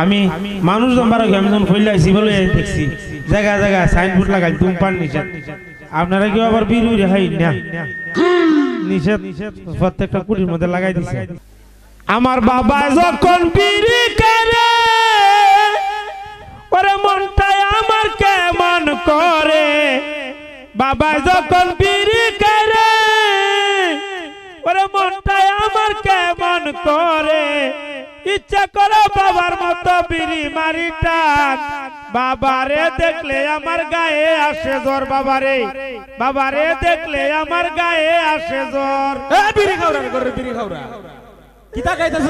আমি মানুষ জম্বার আমি যখন খুললে বলে দেখছি। জায়গা জায়গা সাইনবোর্ড লাগাই, ধূমপান নিষেধ। আপনারা কেউ আবার উড়ে খাই না। নিষেধ প্রত্যেকটা কুটির মধ্যে লাগাই দিছে। আমার বাবা যখন বিড়ি করে, ওরে মনটাই আমার কেমন করে? বাবা যখন বিড়ি করে, ওরে মনটাই আমার কেমন করে? ইচ্ছা করে বাবার মতো বিড়ি মারি টান। বাবারে দেখলে আমার গায়ে আসে জ্বর বাবারে। বাবারে দেখলে আমার গায়ে আসে জ্বর। বিড়ি খাওরা করে বিড়ি খাওরা কিতা খাইতাছ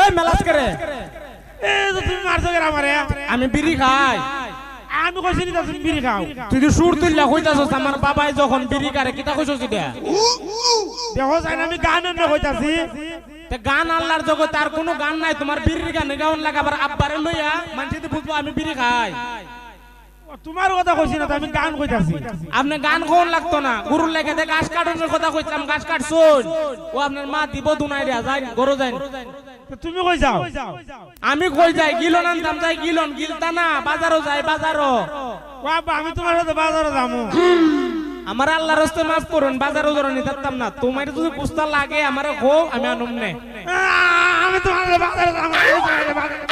এই মেলাস করে এ তুমি মারছো কেন আমারে? আমি বিড়ি খাই। আমি কইছি নি তো তুমি বিড়ি খাও। তুই তো সুর তুললা কইতাছস আমার বাবাই যখন বিড়ি কারে কিতা কইছস এটা দেখো যাই আমি গান এনে কইতাছি। তে গান আল্লাহর জগতে আর কোনো গান নাই তোমার বিড়ির গানে গাউন লাগাবার আব্বারে লইয়া মানুষে বুঝব আমি বিড়ি খাই। তোমার কথা কইছি না তো আমি গান কইতাছি। আপনি গান কোন লাগতো না? গুরুর লেগে দে গাছ কাটানোর কথা কইতাম গাছ কাটছুন ও আপনার মা দিব দুনাই দিয়া যাই গরু যাই তো তুমি কই যাও? আমি কই যাই? গিলন আনতাম যাই গিলন। গিলতা না বাজারও যাই বাজারও। আমি তোমার সাথে বাজারে যাব। আমার আল্লাহর রাস্তায় মাফ করুন বাজারও ধরে নিতাম না। তোমার যদি কুস্তা লাগে আমার খো আমি আনুম নে। আমি তোমার বাজারে বাজারে-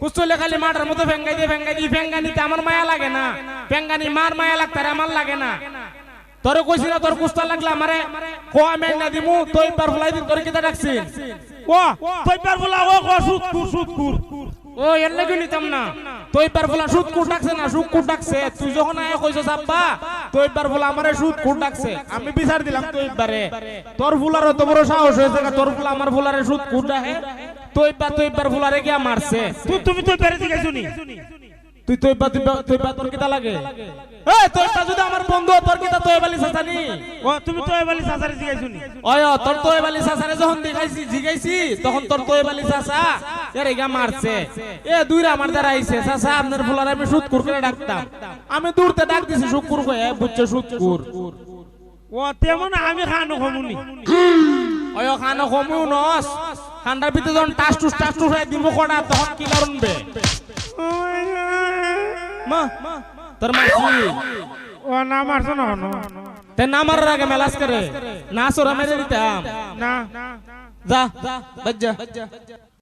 কুস্তলে খালি মাটার মতো ফেঙ্গাই দিয়ে ফেঙ্গাই দিয়ে ফেঙ্গানিতে আমার মায়া লাগে না। ফেঙ্গানি মার মায়া লাগতারে আমার লাগে না। তোর কইছি না তোর কুস্তা লাগলা আমারে কো আমি না দিমু তুই পার ফলাই দিন তোর কিতা ডাকছি? ও তুই পার বলা ও ও সুদ কুর সুদ কুর। ও এর লাগি নিতাম না। তুই পার ফলা সুদ কুট ডাকছে না সুদ কুট ডাকছে। তুই যখন আয় কইছস আব্বা তুই পার ফলা আমারে সুদ কুট ডাকছে। আমি বিচার দিলাম তুই পারে। তোর ফুলার তো বড় সাহস হয়েছে না, তোর ফুলা আমার ফুলারে সুদ কুট ডাকে। তুই পা তুই পার ফুলারে গিয়া মারছে। তুই তুমি তুই পেরে শিখাইছো নি তুই তুই পা তুই পা- তোর কিতা লাগে? এ তুই পা যদি আমার বন্ধু তোর কিতা তুই বালি সাসানি? ও তুমি তো এবালি সাসারে শিখাইছো নি ওয় তোর তুই বালি সাসারে যখন দেখাইছি জিগাইছি তখন তোর তুই বালি সাসা? এর এগা মারছে। এ দুইরা আমার দ্বারা আইছে। সাসা আপনার ফুলারে আমি সুদকুর করে ডাকতাম। আমি দূরতে ডাক দিছি শুকুর কয়ে বুঝছে সুদকুর ও তেমন আমি খানো খমুনি ওয় খানো কমিও নস। ঠান্ডার ভিতরে যখন টাস টুস টাস টুস হয়ে দিব কটা তখন কি করবে মা তোর মাসি ও না মারছো না হনো তে না মারার আগে মেলাস করে। না সোরা মেরে দিতাম। না। যা বাজ্জা